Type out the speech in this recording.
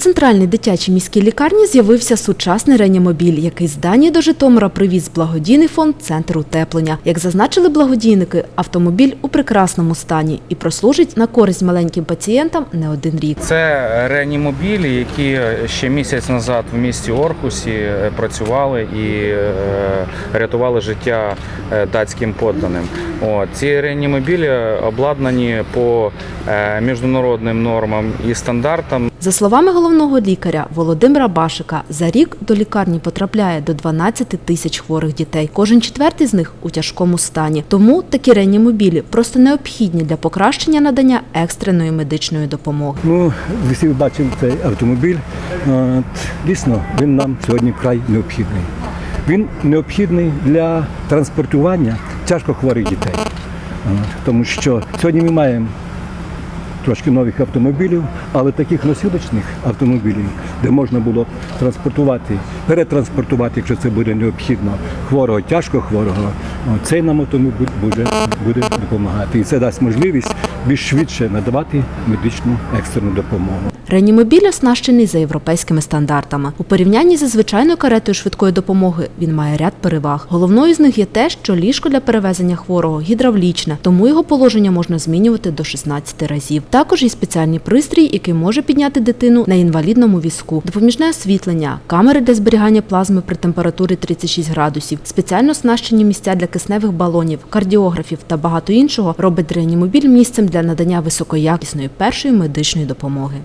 центральній дитячій міській лікарні з'явився сучасний реанімобіль, який з Данії до Житомира привіз благодійний фонд Центр утеплення. Як зазначили благодійники, автомобіль у прекрасному стані і прослужить на користь маленьким пацієнтам не один рік. Це реанімобілі, які ще місяць назад в місті Орхусі е, працювали і е, рятували життя е, датським подданим. От. Ці реанімобілі обладнані по е, міжнародним нормам і стандартам. За словами головного лікаря Володимира Башика, за рік до лікарні потрапляє до 12 тисяч хворих дітей. Кожен четвертий з них у тяжкому стані. Тому такі реанімобілі просто необхідні для покращення надання екстреної медичної допомоги. Ну, ви всі бачили цей автомобіль. От, Дійсно, він нам сьогодні вкрай необхідний. Він необхідний для транспортування тяжко хворих дітей. Тому що сьогодні ми маємо трошки нових автомобілів, але таких носілочних автомобілів, де можна було транспортувати, перетранспортувати, якщо це буде необхідно, хворого, тяжко хворого, цей нам автомобіль буде, буде допомагати. І це дасть можливість більш швидше надавати медичну екстрену допомогу. Реанімобіль оснащений за європейськими стандартами. У порівнянні зі звичайною каретою швидкої допомоги він має ряд переваг. Головною з них є те, що ліжко для перевезення хворого гідравлічне, тому його положення можна змінювати до 16 разів. Також є спеціальний пристрій, який може підняти дитину на інвалідному візку, допоміжне освітлення, камери для зберігання плазми при температурі 36 градусів, спеціально оснащені місця для кисневих балонів, кардіографів та багато іншого робить реанімобіль місцем для надання високоякісної першої медичної допомоги.